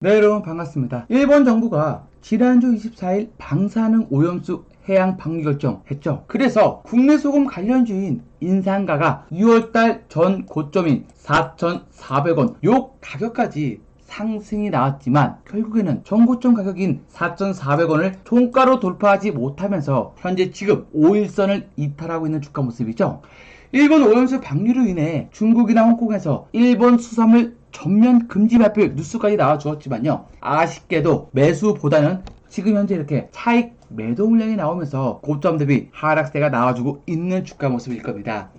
네, 여러분 반갑습니다. 일본 정부가 지난주 24일 방사능 오염수 해양 방류 결정했죠. 그래서 국내 소금 관련주인 인상가가 6월달 전 고점인 4,400원 요 가격까지 상승이 나왔지만 결국에는 전고점 가격인 4,400원을 종가로 돌파하지 못하면서 현재 지금 5일선을 이탈하고 있는 주가 모습이죠. 일본 오염수 방류로 인해 중국이나 홍콩에서 일본 수산물 전면 금지 발표 뉴스까지 나와 주었지만요. 아쉽게도 매수보다는 지금 현재 이렇게 차익 매도 물량이 나오면서 고점 대비 하락세가 나와주고 있는 주가 모습일 겁니다.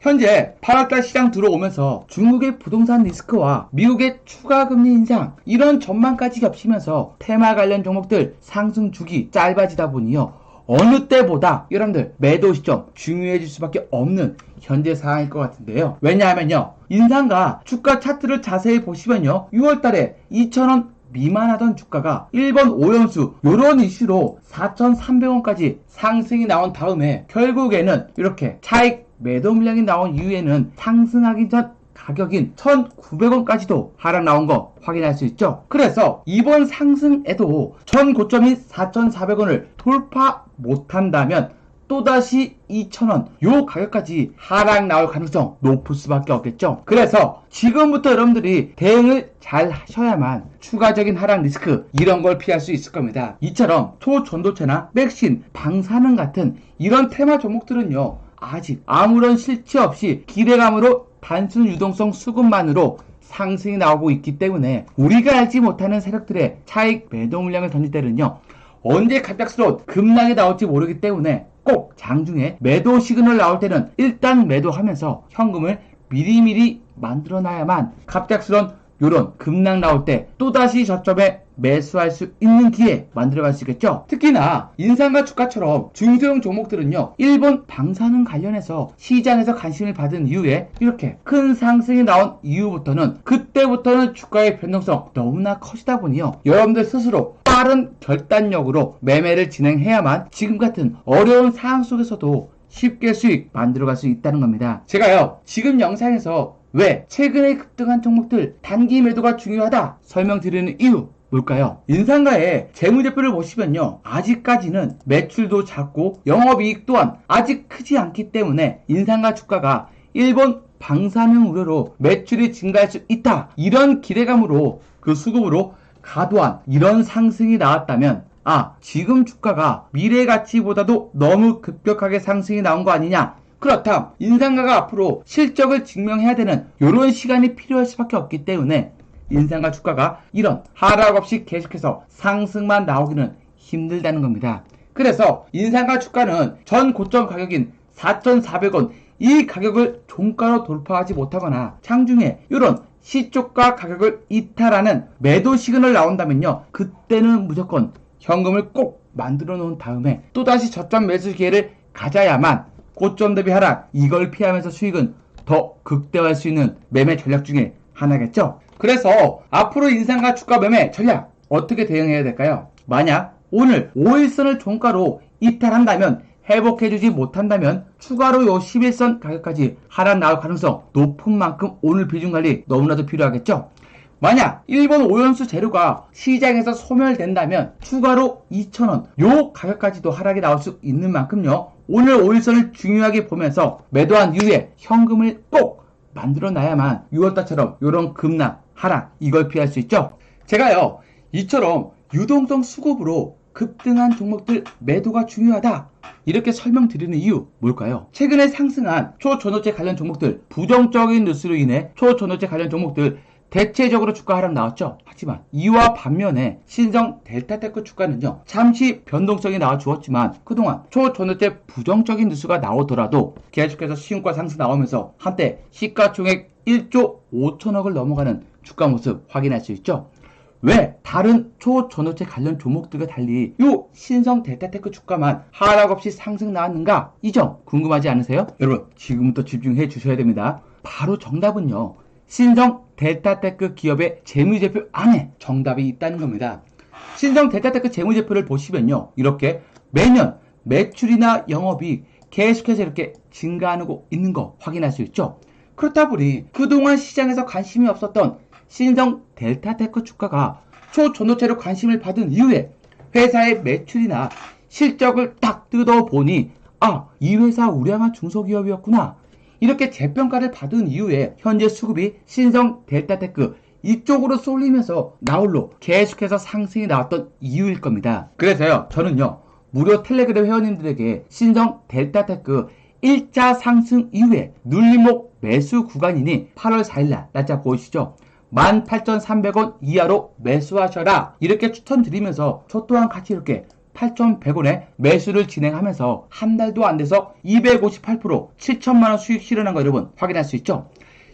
현재 8월달 시장 들어오면서 중국의 부동산 리스크와 미국의 추가 금리 인상 이런 전망까지 겹치면서 테마 관련 종목들 상승 주기 짧아지다 보니요. 어느 때보다 여러분들 매도 시점 중요해질 수밖에 없는 현재 상황일 것 같은데요. 왜냐하면요. 인상과 주가 차트를 자세히 보시면요. 6월달에 2,000원 미만하던 주가가 1번 오염수 요런 이슈로 4,300원까지 상승이 나온 다음에 결국에는 이렇게 차익 매도 물량이 나온 이후에는 상승하기 전 가격인 1,900원까지도 하락 나온 거 확인할 수 있죠. 그래서 이번 상승에도 전 고점인 4,400원을 돌파 못한다면 또다시 2,000원 요 가격까지 하락 나올 가능성 높을 수밖에 없겠죠. 그래서 지금부터 여러분들이 대응을 잘 하셔야만 추가적인 하락 리스크 이런 걸 피할 수 있을 겁니다. 이처럼 초전도체나 백신, 방사능 같은 이런 테마 종목들은요. 아직 아무런 실체 없이 기대감으로 단순 유동성 수급만으로 상승이 나오고 있기 때문에 우리가 알지 못하는 세력들의 차익 매도 물량을 던질 때는요. 언제 갑작스러운 급락이 나올지 모르기 때문에 꼭 장중에 매도 시그널 나올 때는 일단 매도하면서 현금을 미리미리 만들어 놔야만 갑작스러 운 요런 급락 나올 때 또다시 저점에 매수할 수 있는 기회 만들어갈 수 있겠죠. 특히나 인상과 주가처럼 중소형 종목들은요. 일본 방사능 관련해서 시장에서 관심을 받은 이후에 이렇게 큰 상승이 나온 이후부터는 그때부터는 주가의 변동성 너무나 커지다 보니요. 여러분들 스스로 빠른 결단력으로 매매를 진행해야만 지금 같은 어려운 상황 속에서도 쉽게 수익 만들어갈 수 있다는 겁니다. 제가요, 지금 영상에서 왜 최근에 급등한 종목들 단기 매도가 중요하다 설명드리는 이유 뭘까요? 인상가의 재무제표를 보시면요. 아직까지는 매출도 작고 영업이익 또한 아직 크지 않기 때문에 인상가 주가가 일본 방사능 우려로 매출이 증가할 수 있다. 이런 기대감으로 그 수급으로 과도한 이런 상승이 나왔다면 아 지금 주가가 미래 가치보다도 너무 급격하게 상승이 나온 거 아니냐 그렇다면 인상가가 앞으로 실적을 증명해야 되는 이런 시간이 필요할 수밖에 없기 때문에 인상가 주가가 이런 하락 없이 계속해서 상승만 나오기는 힘들다는 겁니다. 그래서 인상가 주가는 전 고점 가격인 4,400원 이 가격을 종가로 돌파하지 못하거나 장중에 이런 시초가 가격을 이탈하는 매도 시그널 나온다면요. 그때는 무조건 현금을 꼭 만들어 놓은 다음에 또다시 저점 매수 기회를 가져야만 고점 대비 하락 이걸 피하면서 수익은 더 극대화할 수 있는 매매 전략 중에 하나겠죠. 그래서 앞으로 인상과 주가 매매 전략 어떻게 대응해야 될까요? 만약 오늘 5일선을 종가로 이탈한다면 회복해주지 못한다면 추가로 요 11선 가격까지 하락 나올 가능성 높은 만큼 오늘 비중 관리 너무나도 필요하겠죠? 만약 일본 오염수 재료가 시장에서 소멸된다면 추가로 2,000원 요 가격까지도 하락이 나올 수 있는 만큼요 오늘 5일선을 중요하게 보면서 매도한 이후에 현금을 꼭 만들어 놔야만 6월달처럼 요런 급락 하락 이걸 피할 수 있죠 제가요 이처럼 유동성 수급으로 급등한 종목들 매도가 중요하다 이렇게 설명드리는 이유 뭘까요? 최근에 상승한 초전도체 관련 종목들 부정적인 뉴스로 인해 초전도체 관련 종목들 대체적으로 주가 하락 나왔죠. 하지만 이와 반면에 신성 델타 테크 주가는요. 잠시 변동성이 나와 주었지만 그동안 초전도체 부정적인 뉴스가 나오더라도 계속해서 시음과 상승 나오면서 한때 시가총액 1조 5천억을 넘어가는 주가 모습 확인할 수 있죠. 왜 다른 초전도체 관련 종목들과 달리 요 신성 델타테크 주가만 하락 없이 상승 나왔는가? 이 점 궁금하지 않으세요? 여러분 지금부터 집중해 주셔야 됩니다. 바로 정답은요. 신성 델타테크 기업의 재무제표 안에 정답이 있다는 겁니다. 신성 델타테크 재무제표를 보시면요. 이렇게 매년 매출이나 영업이 계속해서 이렇게 증가하고 있는 거 확인할 수 있죠. 그렇다 보니 그동안 시장에서 관심이 없었던 신성 델타테크 주가가 초전도체로 관심을 받은 이후에 회사의 매출이나 실적을 딱 뜯어보니 아, 이 회사 우량한 중소기업이었구나. 이렇게 재평가를 받은 이후에 현재 수급이 신성 델타테크 이쪽으로 쏠리면서 나홀로 계속해서 상승이 나왔던 이유일 겁니다. 그래서요, 저는요, 무료 텔레그램 회원님들에게 신성 델타테크 1차 상승 이후에 눌림목 매수 구간이니 8월 4일날 날짜 보이시죠? 18,300원 이하로 매수하셔라 이렇게 추천드리면서 저 또한 같이 이렇게 8,100원에 매수를 진행하면서 한 달도 안 돼서 258% 7천만원 수익 실현한 거 여러분 확인할 수 있죠?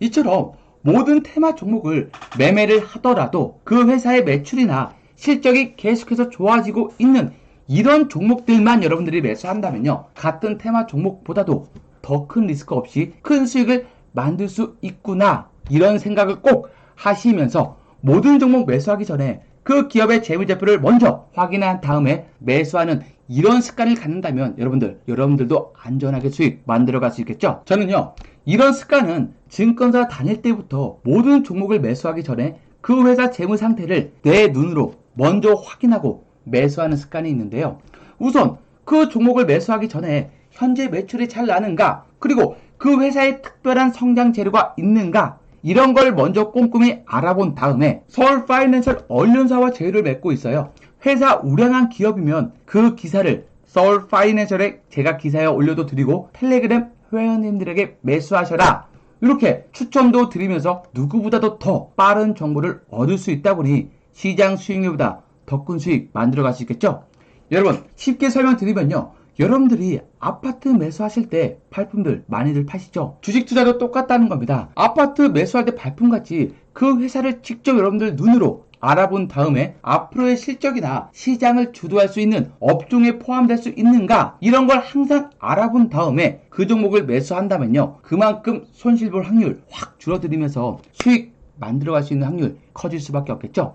이처럼 모든 테마 종목을 매매를 하더라도 그 회사의 매출이나 실적이 계속해서 좋아지고 있는 이런 종목들만 여러분들이 매수한다면요. 같은 테마 종목보다도 더 큰 리스크 없이 큰 수익을 만들 수 있구나. 이런 생각을 꼭 하시면서 모든 종목 매수하기 전에 그 기업의 재무제표를 먼저 확인한 다음에 매수하는 이런 습관을 갖는다면 여러분들, 여러분들도 안전하게 수익 만들어 갈 수 있겠죠? 저는요, 이런 습관은 증권사 다닐 때부터 모든 종목을 매수하기 전에 그 회사 재무 상태를 내 눈으로 먼저 확인하고 매수하는 습관이 있는데요. 우선 그 종목을 매수하기 전에 현재 매출이 잘 나는가, 그리고 그 회사에 특별한 성장 재료가 있는가, 이런 걸 먼저 꼼꼼히 알아본 다음에 서울 파이낸셜 언론사와 제휴를 맺고 있어요. 회사 우량한 기업이면 그 기사를 서울 파이낸셜에 제가 기사에 올려도 드리고 텔레그램 회원님들에게 매수하셔라. 이렇게 추천도 드리면서 누구보다도 더 빠른 정보를 얻을 수 있다 보니 시장 수익률보다 더 큰 수익 만들어 갈 수 있겠죠? 여러분 쉽게 설명드리면요. 여러분들이 아파트 매수하실 때 발품들 많이들 파시죠? 주식 투자도 똑같다는 겁니다. 아파트 매수할 때 발품같이 그 회사를 직접 여러분들 눈으로 알아본 다음에 앞으로의 실적이나 시장을 주도할 수 있는 업종에 포함될 수 있는가 이런 걸 항상 알아본 다음에 그 종목을 매수한다면요 그만큼 손실 볼 확률 확 줄어들면서 수익 만들어갈 수 있는 확률 커질 수밖에 없겠죠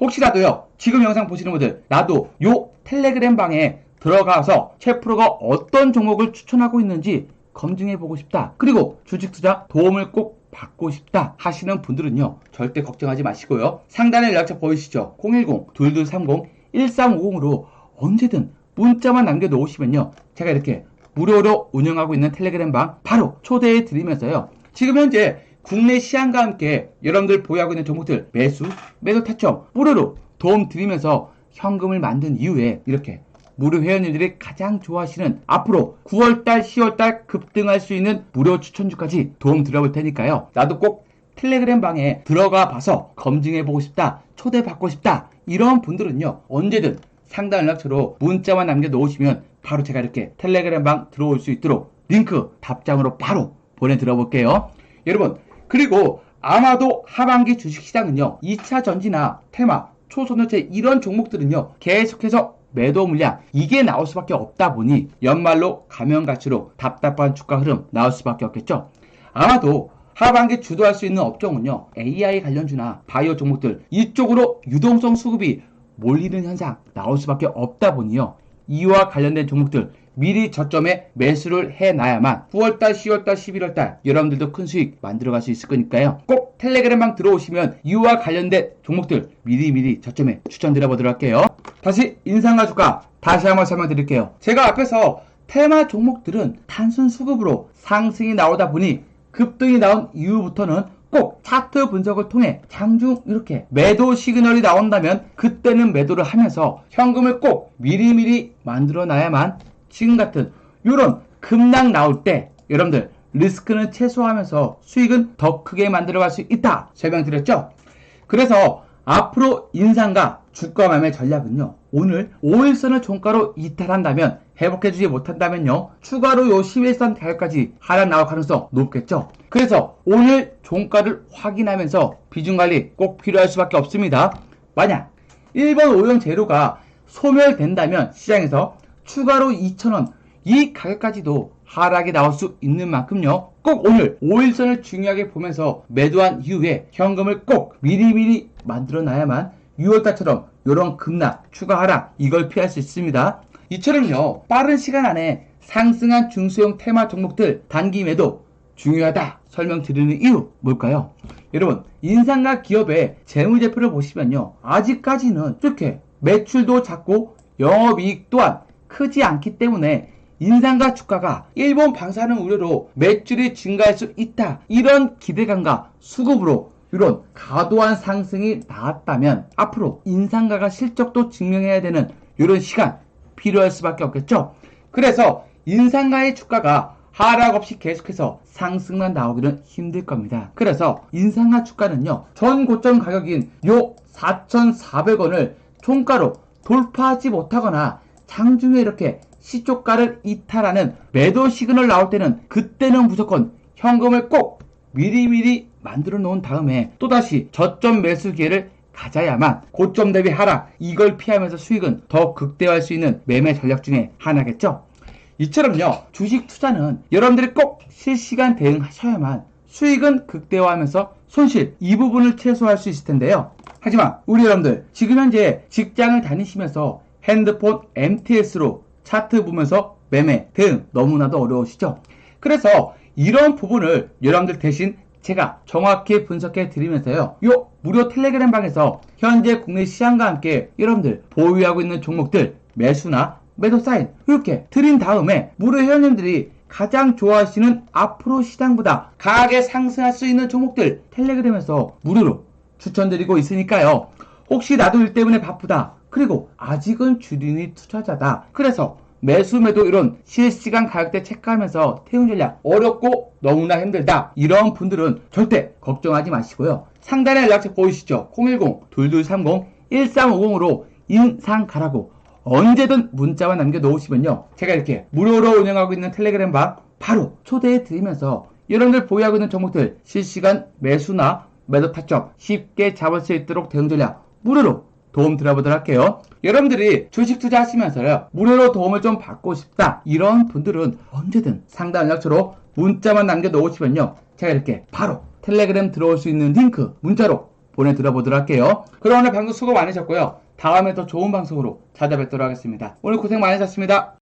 혹시라도요 지금 영상 보시는 분들 나도 요 텔레그램 방에 들어가서 최프로가 어떤 종목을 추천하고 있는지 검증해 보고 싶다. 그리고 주식 투자 도움을 꼭 받고 싶다 하시는 분들은요. 절대 걱정하지 마시고요. 상단에 연락처 보이시죠? 010-2230-1350으로 언제든 문자만 남겨놓으시면요. 제가 이렇게 무료로 운영하고 있는 텔레그램 방 바로 초대해 드리면서요. 지금 현재 국내 시황과 함께 여러분들 보유하고 있는 종목들 매수, 매도 타점 무료로 도움 드리면서 현금을 만든 이후에 이렇게 무료 회원님들이 가장 좋아하시는 앞으로 9월달, 10월달 급등할 수 있는 무료 추천주까지 도움 드려볼 테니까요. 나도 꼭 텔레그램 방에 들어가 봐서 검증해 보고 싶다, 초대받고 싶다 이런 분들은요 언제든 상단 연락처로 문자만 남겨 놓으시면 바로 제가 이렇게 텔레그램 방 들어올 수 있도록 링크 답장으로 바로 보내드려 볼게요. 여러분 그리고 아마도 하반기 주식시장은요 2차 전지나 테마, 초소녀체 이런 종목들은요 계속해서 매도 물량 이게 나올 수밖에 없다 보니 연말로 가면 갈수록 답답한 주가 흐름 나올 수밖에 없겠죠. 아마도 하반기 주도할 수 있는 업종은요 AI 관련주나 바이오 종목들 이쪽으로 유동성 수급이 몰리는 현상 나올 수밖에 없다 보니요 이와 관련된 종목들 미리 저점에 매수를 해놔야만 9월달, 10월달, 11월달 여러분들도 큰 수익 만들어갈 수 있을 거니까요. 꼭 텔레그램방 들어오시면 이와 관련된 종목들 미리미리 저점에 추천드려보도록 할게요. 다시 인상과 주가 다시 한번 설명드릴게요. 제가 앞에서 테마 종목들은 단순 수급으로 상승이 나오다 보니 급등이 나온 이후부터는 꼭 차트 분석을 통해 장중 이렇게 매도 시그널이 나온다면 그때는 매도를 하면서 현금을 꼭 미리미리 만들어 놔야만 지금 같은 이런 급락 나올 때 여러분들 리스크는 최소화하면서 수익은 더 크게 만들어갈 수 있다 설명드렸죠? 그래서 앞으로 인상과 주가 매매 전략은요 오늘 5일선을 종가로 이탈한다면 회복해주지 못한다면요 추가로 요 11선 가격까지 하락 나올 가능성 높겠죠 그래서 오늘 종가를 확인하면서 비중관리 꼭 필요할 수밖에 없습니다 만약 1번 오형 재료가 소멸된다면 시장에서 추가로 2,000원 이 가격까지도 하락이 나올 수 있는 만큼요. 꼭 오늘 5일선을 중요하게 보면서 매도한 이후에 현금을 꼭 미리미리 만들어 놔야만 6월달처럼 이런 급락, 추가 하락 이걸 피할 수 있습니다. 이처럼요. 빠른 시간 안에 상승한 중소형 테마 종목들 단기 매도 중요하다 설명드리는 이유 뭘까요? 여러분 인상가 기업의 재무제표를 보시면요 아직까지는 이렇게 매출도 작고 영업이익 또한 크지 않기 때문에 인상가 주가가 일본 방사능 우려로 매출이 증가할 수 있다 이런 기대감과 수급으로 이런 과도한 상승이 나왔다면 앞으로 인상가가 실적도 증명해야 되는 이런 시간 필요할 수밖에 없겠죠 그래서 인상가의 주가가 하락 없이 계속해서 상승만 나오기는 힘들 겁니다. 그래서 인상가 주가는요, 전 고점 가격인 요 4,400원을 종가로 돌파하지 못하거나 장중에 이렇게 시초가를 이탈하는 매도 시그널 나올 때는 그때는 무조건 현금을 꼭 미리미리 만들어 놓은 다음에 또다시 저점 매수 기회를 가져야만 고점 대비 하락 이걸 피하면서 수익은 더 극대화할 수 있는 매매 전략 중에 하나겠죠. 이처럼요 주식 투자는 여러분들이 꼭 실시간 대응하셔야만 수익은 극대화하면서 손실 이 부분을 최소화할 수 있을 텐데요 하지만 우리 여러분들 지금 현재 직장을 다니시면서 핸드폰 MTS로 차트 보면서 매매 대응 너무나도 어려우시죠 그래서 이런 부분을 여러분들 대신 제가 정확히 분석해 드리면서요 요 무료 텔레그램 방에서 현재 국내 시장과 함께 여러분들 보유하고 있는 종목들 매수나 매도 사인 이렇게 드린 다음에 무료 회원님들이 가장 좋아하시는 앞으로 시장보다 강하게 상승할 수 있는 종목들 텔레그램에서 무료로 추천드리고 있으니까요. 혹시 나도 일 때문에 바쁘다. 그리고 아직은 주린이 투자자다. 그래서 매수 매도 이런 실시간 가격대 체크하면서 태용 전략 어렵고 너무나 힘들다. 이런 분들은 절대 걱정하지 마시고요. 상단에 연락처 보이시죠? 010-2230-1350으로 인상 가라고 언제든 문자만 남겨놓으시면요. 제가 이렇게 무료로 운영하고 있는 텔레그램 방 바로 초대해 드리면서 여러분들 보유하고 있는 종목들 실시간 매수나 매도 타점 쉽게 잡을 수 있도록 대응 전략 무료로 도움 드려보도록 할게요. 여러분들이 주식 투자하시면서요. 무료로 도움을 좀 받고 싶다. 이런 분들은 언제든 상담 연락처로 문자만 남겨놓으시면요. 제가 이렇게 바로 텔레그램 들어올 수 있는 링크 문자로 보내드려보도록 할게요. 그럼 오늘 방송 수고 많으셨고요. 다음에 더 좋은 방송으로 찾아뵙도록 하겠습니다. 오늘 고생 많으셨습니다.